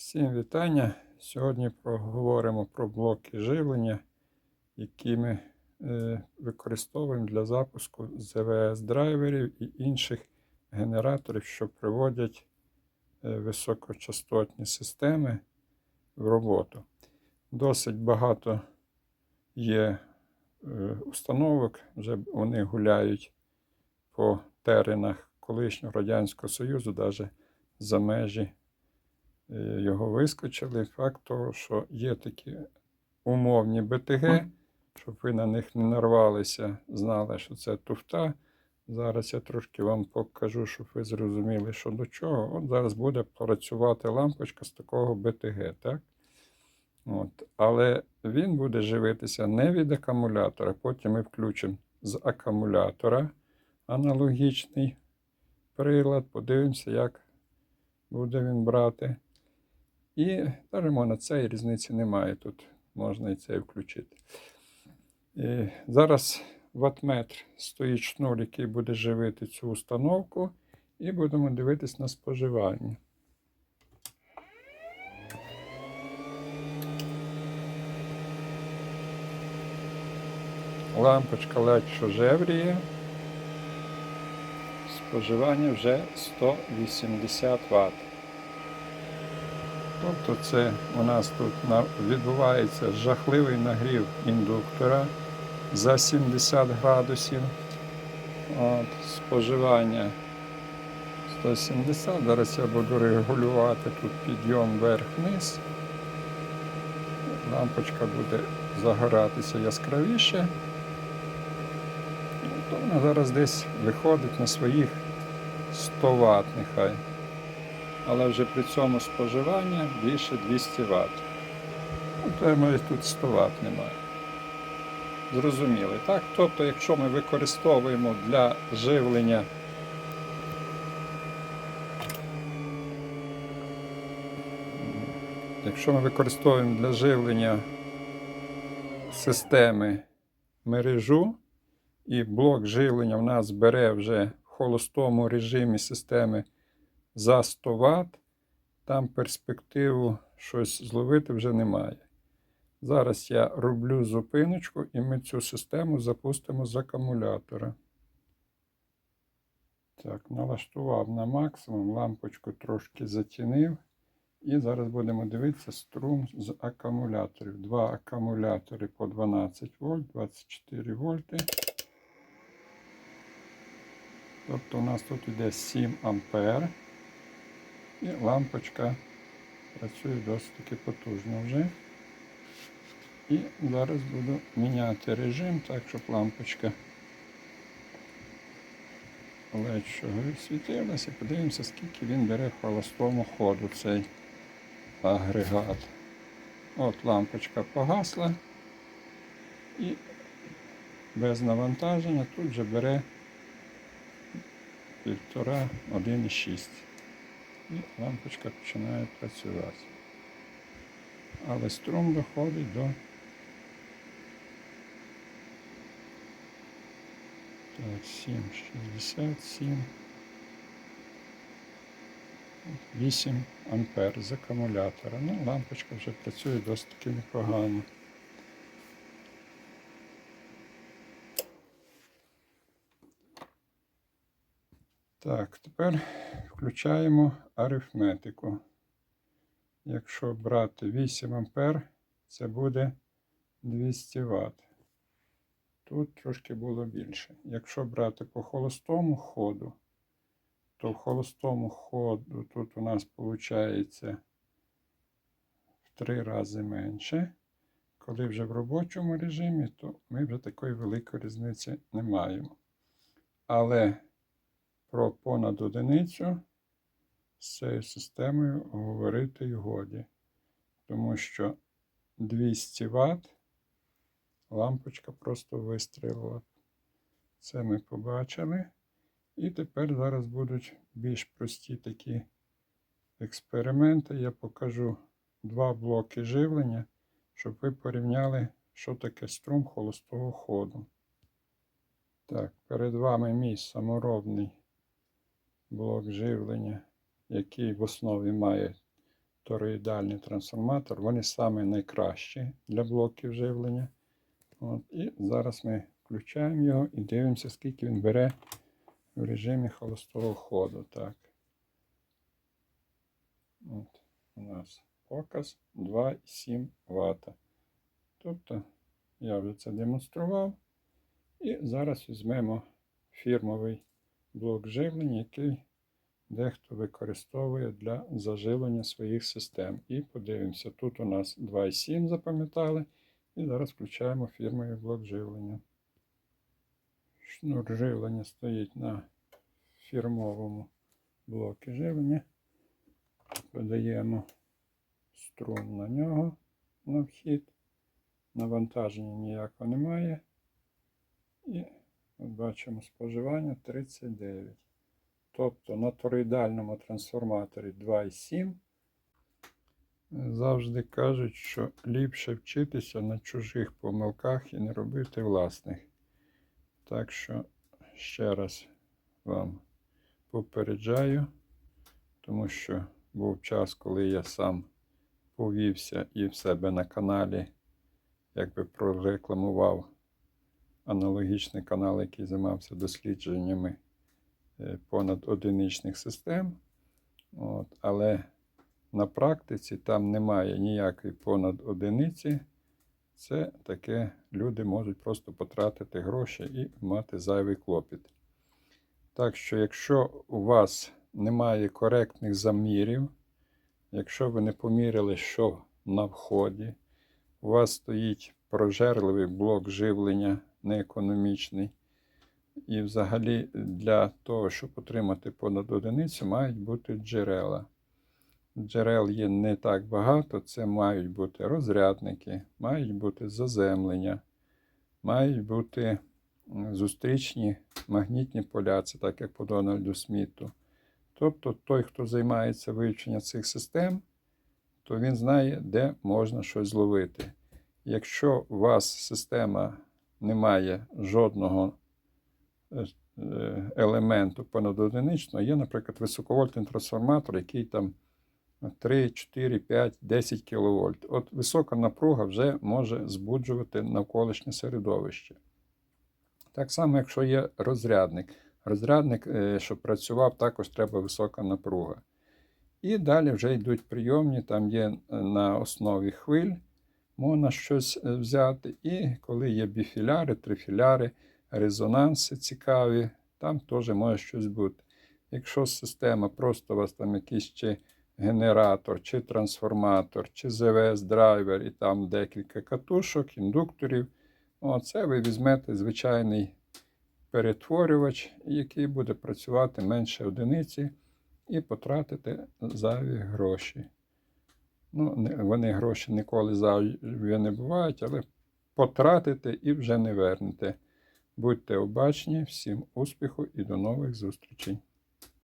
Всім вітання. Сьогодні поговоримо про блоки живлення, які ми е, використовуємо для запуску ЗВС драйверів і інших генераторів, що приводять е, високочастотні системи в роботу. Досить багато є е, установок, вже вони гуляють по теренах колишнього Радянського Союзу, навіть за межі його вискочили. Факт того, що є такі умовні БТГ, щоб ви на них не нарвалися, знали, що це туфта. Зараз я трошки вам покажу, щоб ви зрозуміли, що до чого. От зараз буде працювати лампочка з такого БТГ, так? От. Але він буде живитися не від акумулятора. Потім ми включимо з акумулятора аналогічний прилад, подивимося, як буде він брати. І даримо на це, і різниці немає. Тут можна і цей включити. І зараз ватметр стоїть шнур, який буде живити цю установку, і будемо дивитись на споживання. Лампочка ледь що жевріє. Споживання вже 180 Вт. Тобто це у нас тут відбувається жахливий нагрів індуктора за 70 градусів. От, споживання 170. Зараз я буду регулювати тут підйом вверх-вниз. Лампочка буде загоратися яскравіше. То вона зараз десь виходить на своїх 100 Вт нехай. Але вже при цьому споживання більше 200 Вт. Ну, тут 100 Вт немає. Зрозуміли, так? Тобто, якщо ми використовуємо для живлення Якщо ми використовуємо для живлення системи мережу, і блок живлення в нас бере вже в холостому режимі системи за 100 Вт, там перспективу щось зловити вже немає. Зараз я роблю зупиночку і ми цю систему запустимо з акумулятора. Так, налаштував на максимум, лампочку трошки затінив. І зараз будемо дивитися струм з акумуляторів. Два акумулятори по 12 вольт, 24 вольти. Тобто у нас тут йде 7 ампер. І лампочка працює досить таки потужно вже. І зараз буду міняти режим, так, щоб лампочка ледь світилася. Подивимося, скільки він бере в холостому ходу цей агрегат. От лампочка погасла і без навантаження тут вже бере 1,5 1,6. І лампочка починає працювати. Але струм доходить до так, 7,67. 8 ампер з акумулятора. Ну, лампочка вже працює досить таки непогано. Так, тепер включаємо арифметику. Якщо брати 8 ампер, це буде 200 Вт. Тут трошки було більше. Якщо брати по холостому ходу, то в холостому ходу тут у нас виходить в три рази менше. Коли вже в робочому режимі, то ми вже такої великої різниці не маємо. Але про понад одиницю з цією системою говорити й годі. Тому що 200 Вт лампочка просто вистрілила. Це ми побачили. І тепер зараз будуть більш прості такі експерименти. Я покажу два блоки живлення, щоб ви порівняли, що таке струм холостого ходу. Так, перед вами мій саморобний блок живлення, який в основі має тороїдальний трансформатор. Вони саме найкращі для блоків живлення. От, і зараз ми включаємо його і дивимося, скільки він бере в режимі холостого ходу. Так. От, у нас показ 2,7 Вт. Тобто я вже це демонстрував. І зараз візьмемо фірмовий блок живлення, який дехто використовує для заживлення своїх систем. І подивимося, тут у нас 2,7 запам'ятали. І зараз включаємо фірмовий блок живлення. Шнур живлення стоїть на фірмовому блокі живлення. Подаємо струм на нього на вхід. Навантаження ніякого немає. І бачимо споживання 39. Тобто на тороїдальному трансформаторі 2,7. Завжди кажуть, що ліпше вчитися на чужих помилках і не робити власних. Так що ще раз вам попереджаю, тому що був час, коли я сам повівся і в себе на каналі якби прорекламував аналогічний канал, який займався дослідженнями е, понад одиничних систем. От, але на практиці там немає ніякої понад одиниці. Це таке люди можуть просто потратити гроші і мати зайвий клопіт. Так що, якщо у вас немає коректних замірів, якщо ви не поміряли, що на вході, у вас стоїть прожерливий блок живлення неекономічний. І взагалі для того, щоб отримати понад одиницю, мають бути джерела. Джерел є не так багато, це мають бути розрядники, мають бути заземлення, мають бути зустрічні магнітні поля, це так як по Дональду Сміту. Тобто той, хто займається вивченням цих систем, то він знає, де можна щось зловити. Якщо у вас система не має жодного е, е, елементу понадодиничного, є, наприклад, високовольтний трансформатор, який там 3, 4, 5, 10 кВт. От висока напруга вже може збуджувати навколишнє середовище. Так само, якщо є розрядник. Розрядник, е, щоб працював, також треба висока напруга. І далі вже йдуть прийомні, там є на основі хвиль, можна щось е, взяти. І коли є біфіляри, трифіляри, резонанси цікаві, там теж може щось бути. Якщо система, просто у вас там якийсь чи генератор, чи трансформатор, чи ЗВС-драйвер, і там декілька катушок, індукторів, оце ви візьмете звичайний перетворювач, який буде працювати менше одиниці, і потратите зайві гроші. Ну, вони гроші ніколи зайві не бувають, але потратите і вже не вернете. Будьте обачні, всім успіху і до нових зустрічей!